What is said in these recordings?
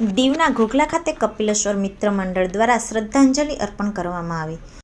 દીવના ઘોઘલા ખાતે કપિલેશ્વર મિત્ર મંડળ દ્વારા શ્રદ્ધાંજલિ અર્પણ કરવામાં આવી.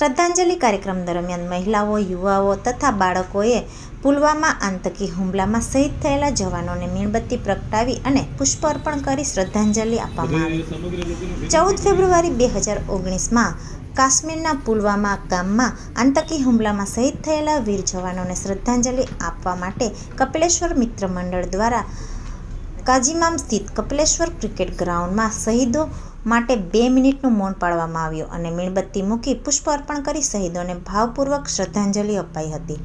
શ્રદ્ધાંજલિ કાર્યક્રમ દરમિયાન મહિલાઓ, યુવાઓ તથા બાળકોએ પુલવામા આતંકી હુમલામાં શહીદ થયેલા જવાનોને મીણબત્તી પ્રગટાવી અને પુષ્પ અર્પણ કરી શ્રદ્ધાંજલિ આપવામાં આવી. ચૌદ ફેબ્રુઆરી બે હજાર ઓગણીસમાં કાશ્મીરના પુલવામા ગામમાં આતંકી હુમલામાં શહીદ થયેલા વીર જવાનોને શ્રદ્ધાંજલિ આપવા માટે કપિલેશ્વર મિત્ર મંડળ દ્વારા કાજીમામ સ્થિત કપિલેશ્વર ક્રિકેટ ગ્રાઉન્ડમાં શહીદો માટે બે મિનિટનું મૌન પાળવામાં આવ્યું અને મીણબત્તી મૂકી પુષ્પ અર્પણ કરી શહીદોને ભાવપૂર્વક શ્રદ્ધાંજલિ અપાઈ હતી.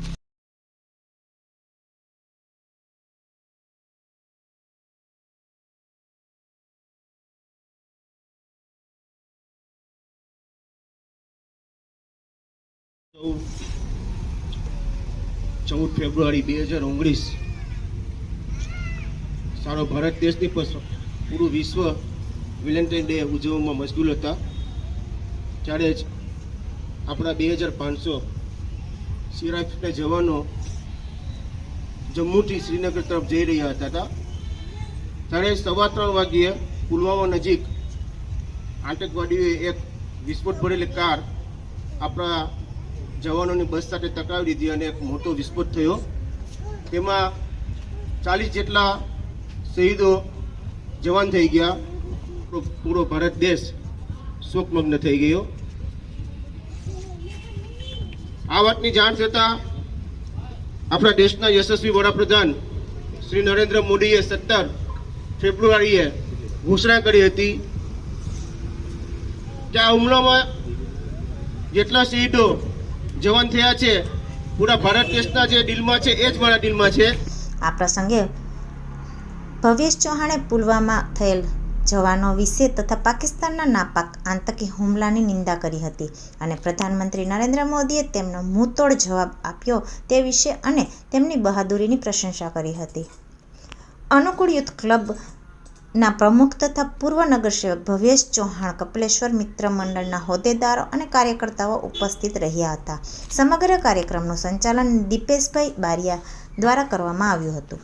ચૌદ ફેબ્રુઆરી બે હજાર ઓગણીસ. સારો ભારત દેશની પૂરું વિશ્વ વેલેન્ટાઇન ડે ઉજવવામાં મશગુલ હતા. ત્યારે જ આપણા બે હજાર પાંચસો સિરાફના જવાનો જમ્મુથી શ્રીનગર તરફ જઈ રહ્યા હતા. ત્યારે સવા ત્રણ વાગ્યે પુલવામા નજીક આતંકવાદીઓએ એક વિસ્ફોટ ભરેલી કાર આપણા જવાનોની બસ સાથે ટકરાવી દીધી અને એક મોટો વિસ્ફોટ થયો. તેમાં ચાલીસ જેટલા શહીદો જવાન થઈ ગયા. પૂરો- પૂરો ભારત દેશ શોકમગ્ન થઈ ગયો. આ વાતની જાણ થતાં આપણા દેશના યશસ્વી વડાપ્રધાન શ્રી નરેન્દ્ર મોદીએ સત્તર ફેબ્રુઆરીએ ઘોષણા કરી હતી કે આ હુમલામાં જેટલા શહીદો જવાન થયા છે, પૂરા ભારત દેશના જે દિલમાં છે, એ જ મારા દિલમાં છે. આ પ્રસંગે ભવેશ ચૌહાણે પુલવામા થયેલ જવાનો વિશે તથા પાકિસ્તાનના નાપાક આતંકી હુમલાની નિંદા કરી હતી અને પ્રધાનમંત્રી નરેન્દ્ર મોદીએ તેમનો મુંતોડ જવાબ આપ્યો તે વિશે અને તેમની બહાદુરીની પ્રશંસા કરી હતી. અનુકૂળ યુથ ક્લબના પ્રમુખ તથા પૂર્વ નગરસેવક ભવ્યેશ ચૌહાણ કપિલેશ્વર મિત્ર મંડળના હોદ્દેદારો અને કાર્યકર્તાઓ ઉપસ્થિત રહ્યા હતા. સમગ્ર કાર્યક્રમનું સંચાલન દીપેશભાઈ બારિયા દ્વારા કરવામાં આવ્યું હતું.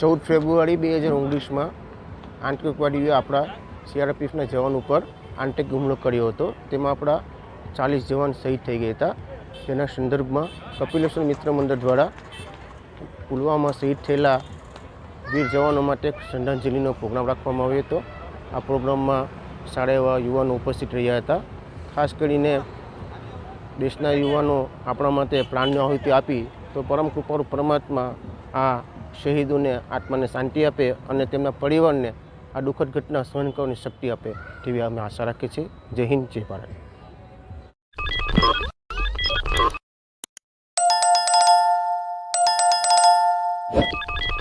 ચૌદ ફેબ્રુઆરી બે હજાર ઓગણીસમાં આતંકવાદીઓએ આપણા સીઆરપીએફના જવાન ઉપર આંતરિક હુમલો કર્યો હતો. તેમાં આપણા ચાલીસ જવાન શહીદ થઈ ગયા હતા. તેના સંદર્ભમાં કપિલેશ્વર મિત્ર મંડળ દ્વારા પુલવામા શહીદ થયેલા વીર જવાનો માટે શ્રદ્ધાંજલિનો પ્રોગ્રામ રાખવામાં આવ્યો હતો. આ પ્રોગ્રામમાં સારા એવા યુવાનો ઉપસ્થિત રહ્યા હતા. ખાસ કરીને દેશના યુવાનો આપણા માટે પ્રાણની આહુતિ આપી તો પરમ કૃપાળુ પરમાત્મા આ શહીદોને આત્માને શાંતિ આપે અને તેમના પરિવારને આ દુઃખદ ઘટના સહન કરવાની શક્તિ આપે તેવી અમે આશા રાખીએ છીએ. જય હિન્દ, જય ભારત.